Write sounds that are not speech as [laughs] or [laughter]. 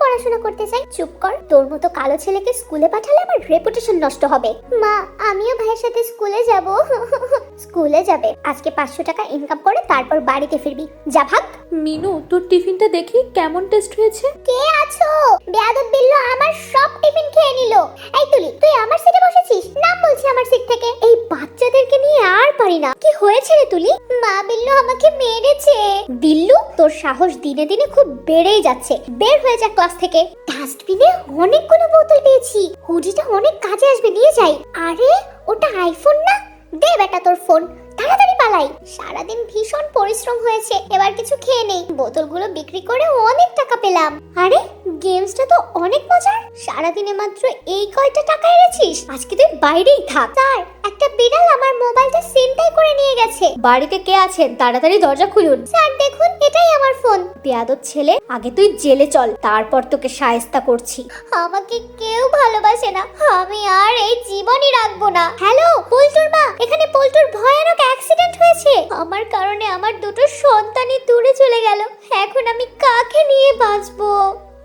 পড়াশোনা করতে চাই। চুপ কর তোর মতো কালো ছেলেকে স্কুলে পাঠালে আমার রেপুটেশন নষ্ট হবে। মা আমিও ভাইয়ের সাথে স্কুলে যাব। [laughs] স্কুলে যাবে। আজকে পাঁচশো টাকা ইনকাম করে তারপর বাড়িতে ফিরবি। যা ভাগ। মিনু তোর টিফিনটা দেখি কেমন টেস্ট হয়েছে? কে আছো? বেয়াদব বিল্লো আমার সব টিফিন খেয়ে নিল। এই তুলি তুই আমার সিটে বসেছিস? নাম বলছি আমার সিট থেকে। পারি না। কি হয়েছে রে তুলি? মা বিল্লু আমাকে মেরেছে। বিল্লু, তোর সাহস দিনে দিনে খুব বেড়েই যাচ্ছে। বের হয়ে যা ক্লাস থেকে। ডাস্টবিনে অনেকগুলো বোতল পেয়েছি। হুডিটা অনেক কাজে আসবে, নিয়ে যাই। আরে, ওটা আইফোন না? দে বেটা তোর ফোন। তাড়াতাড়ি পালাই। সারাদিন ভীষণ পরিশ্রম হয়েছে। এবার কিছু খেয়ে নেই। বোতলগুলো বিক্রি করে অনেক টাকা পেলাম। আরে, গেমসটা তো অনেক মজার। সারাদিনে মাত্র এই কয়টা টাকা এনেছিস আজকে তুই বাইরেই থাক। স্যার, একটা বিড়াল আমার মোবাইলটা ছিনতাই করে নিয়ে গেছে। বাড়িতে কে আছেন? তাড়াতাড়ি দরজা খুলুন। স্যার, দেখুন, এটাই আমার ফোন। বেয়াদব ছেলে, আগে তুই জেলে চল, তারপর তোকে সায়স্তা করছি। আমাকে কেউ ভালোবাসে না, আমি আর এই জীবনই রাখব না। হ্যালো, পল্টুর মা, এখানে পল্টুর ভয়ানক অ্যাক্সিডেন্ট হয়েছে। আমার কারণে আমার দুটো সন্তানই দূরে চলে গেল। এখন আমি কাকে নিয়ে বাঁচবো?